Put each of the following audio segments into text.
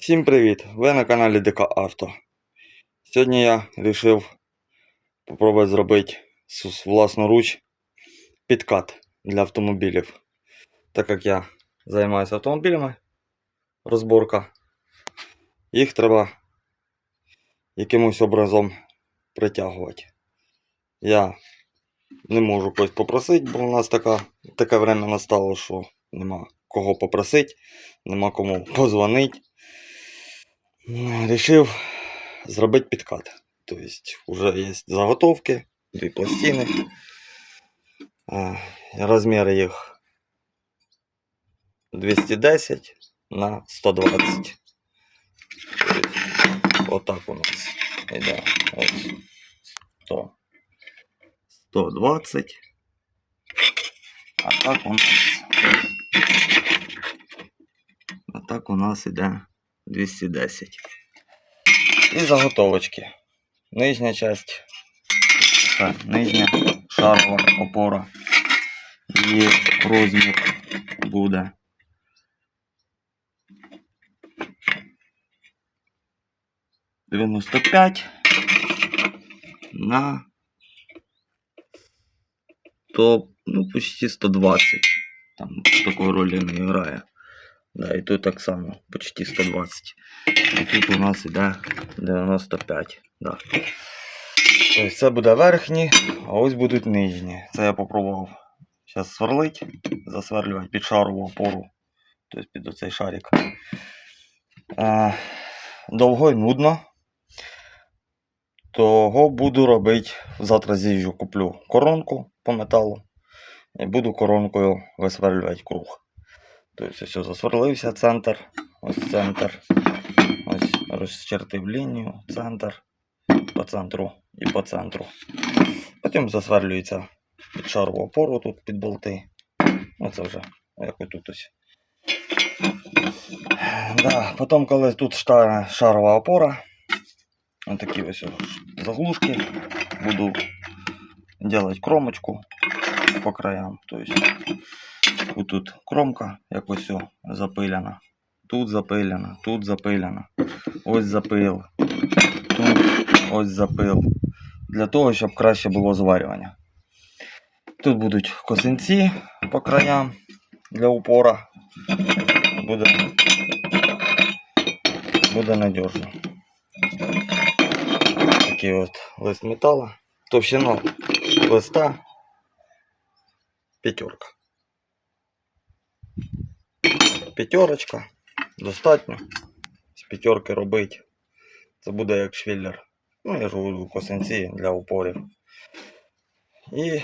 Всім привіт! Ви на каналі ДК Авто. Сьогодні я вирішив спробувати зробити власноруч підкат для автомобілів. Так як я займаюся автомобілями, розборка, їх треба якимось образом притягувати. Я не можу когось попросити, бо у нас така, таке время настало, що нема кого попросити, нема кому позвонити. Рішив зробити підкат. Тобто вже є заготовки, дві пластини. Е, Розміри їх 210 на 120. Тобто, отак у нас йде. Ось 100. 120. А так у нас. А так у нас іде 210. І заготовочки. Нижня часть. Це нижня шарова опора. Її розмір буде. Дев'яносто п'ять на то ну почти 120. Там такої ролі не грає. Да, і тут так само, почти 120. І тут у нас іде 95. Да. Тобто це буде верхні, а ось будуть нижні. Це я попробував зараз сверлить, засверлювати під шарову опору. Тобто під оцей шарик. Е, довго і нудно. Того буду робити. Завтра з'їжджу, куплю коронку по металу. І буду коронкою висверлювати круг. Тобто все засверлився центр, ось центр. Ось розчертив лінію, центр, по центру і по центру. Потім засверлюється під шарову опору тут під болти. Оце вже як отут ось. Да, потім, коли тут шарова опора, такі ось заглушки, буду делать кромочку по краям. Ось тут кромка якось запиляна. Тут запиляна, тут запиляна. Ось запил. Тут ось запил. Для того, щоб краще було зварювання. Тут будуть косинці по краям для упора. Буде, буде надіжно. Такий от лист металу. Товщина листа п'ятерка П'ятерочка. Достатньо. З п'ятерки робити. Це буде як швіллер. Ну, я ж говорю, косинці для упорів. І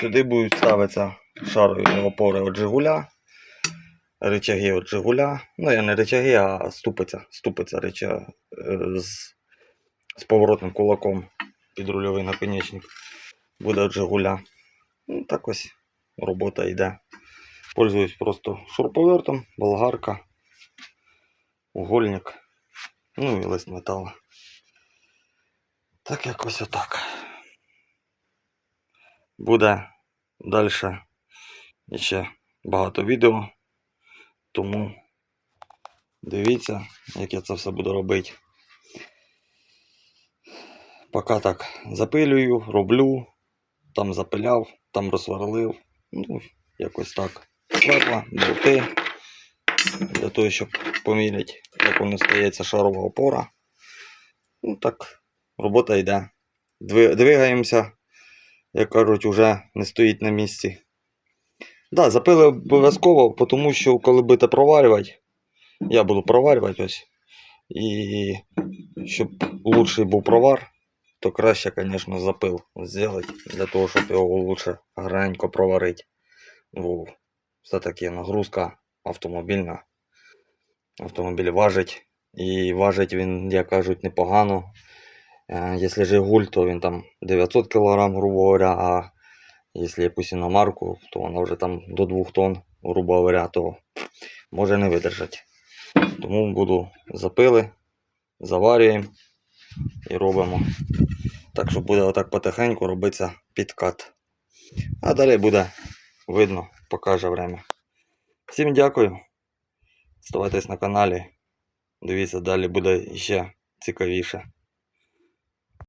сюди будуть ставитися шарові опори від Жигуля. Рычаги від Жигуля. Ну, я не рычаги, а ступиця. Ступиця рыча е, з, з поворотним кулаком під рульовий наконечник. Буде від Жигуля. Ну, так ось робота йде. Пользуюсь просто шуруповертом, болгарка, угольник, ну і лист металу. Так якось отак. Буде далі ще багато відео, тому дивіться, як я це все буду робити. Поки так запилюю, роблю, там запиляв, там розсверлив, ну, якось так сверла, болти, для того, щоб поміряти, як воно стається шарова опора. Ну так, робота йде. Двигаємося, як кажуть, вже не стоїть на місці. Да, запили обов'язково, тому що коли будете проварювати, я буду проварювати ось. І щоб лучший був провар, то краще, звісно, запил зробити, для того, щоб його лучше гарненько проварити. Бо все-таки нагрузка автомобільна. Автомобіль важить. І важить він, як кажуть, непогано. Е, Якщо Жигуль, то він там 900 кг, грубо говоря, а якщо якусь іномарку, то вона вже там до 2 тонн, грубо говоря, то може не видержати. Тому буду запили, заварюємо і робимо. Так що буде отак потихеньку робитися підкат. А далі буде видно, покаже время. Всім дякую. Оставайтесь на каналі. Дивіться, далі буде ще цікавіше.